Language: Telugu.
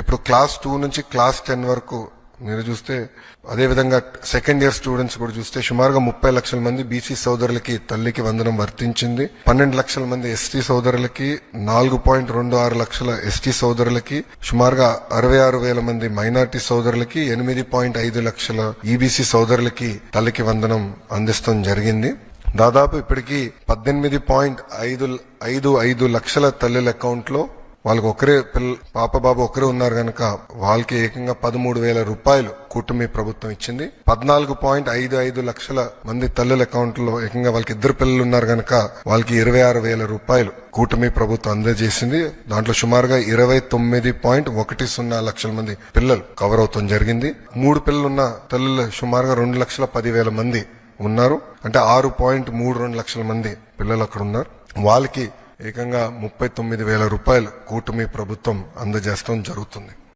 ఇప్పుడు క్లాస్ టూ నుంచి క్లాస్ టెన్ వరకు మీరు చూస్తే అదే విధంగా సెకండ్ ఇయర్ స్టూడెంట్స్ కూడా చూస్తే సుమారుగా ముప్పై లక్షల మంది బీసీ సోదరులకి తల్లికి వందనం వర్తించింది. పన్నెండు లక్షల మంది ఎస్టీ సోదరులకి నాలుగు పాయింట్ రెండు ఆరు లక్షల ఎస్టీ సోదరులకి సుమారుగా అరవై ఆరు వేల మంది మైనార్టీ సోదరులకి ఎనిమిది పాయింట్ ఐదు లక్షల ఈబీసీ సోదరులకి తల్లికి వందనం అందిస్తాం జరిగింది. దాదాపు ఇప్పటికి పద్దెనిమిది పాయింట్ ఐదు ఐదు ఐదు లక్షల తల్లుల అకౌంట్లో వాళ్ళకి ఒకరే పిల్ల పాప బాబు ఒకరే ఉన్నారు కనుక వాళ్ళకి ఏకంగా పదమూడు వేల రూపాయలు కూటమి ప్రభుత్వం ఇచ్చింది. పద్నాలుగు పాయింట్ ఐదు ఐదు లక్షల మంది తల్లుల అకౌంట్లో ఏకంగా వాళ్ళకి ఇద్దరు పిల్లలు ఉన్నారు కనుక వాళ్ళకి ఇరవై ఆరు వేల రూపాయలు కూటమి ప్రభుత్వం అందజేసింది. దాంట్లో సుమారుగా ఇరవై తొమ్మిది పాయింట్ ఒకటి సున్నా లక్షల మంది పిల్లలు కవర్ అవుతాం జరిగింది. మూడు పిల్లలున్న తల్లులు సుమారుగా రెండు లక్షల పదివేల మంది ఉన్నారు. అంటే ఆరు పాయింట్ మూడు రెండు లక్షల మంది పిల్లలు అక్కడ ఉన్నారు. వాళ్ళకి ఏకంగా ముప్పై తొమ్మిది వేల రూపాయలు కూటమి ప్రభుత్వం అందజేస్తాం జరుగుతుంది.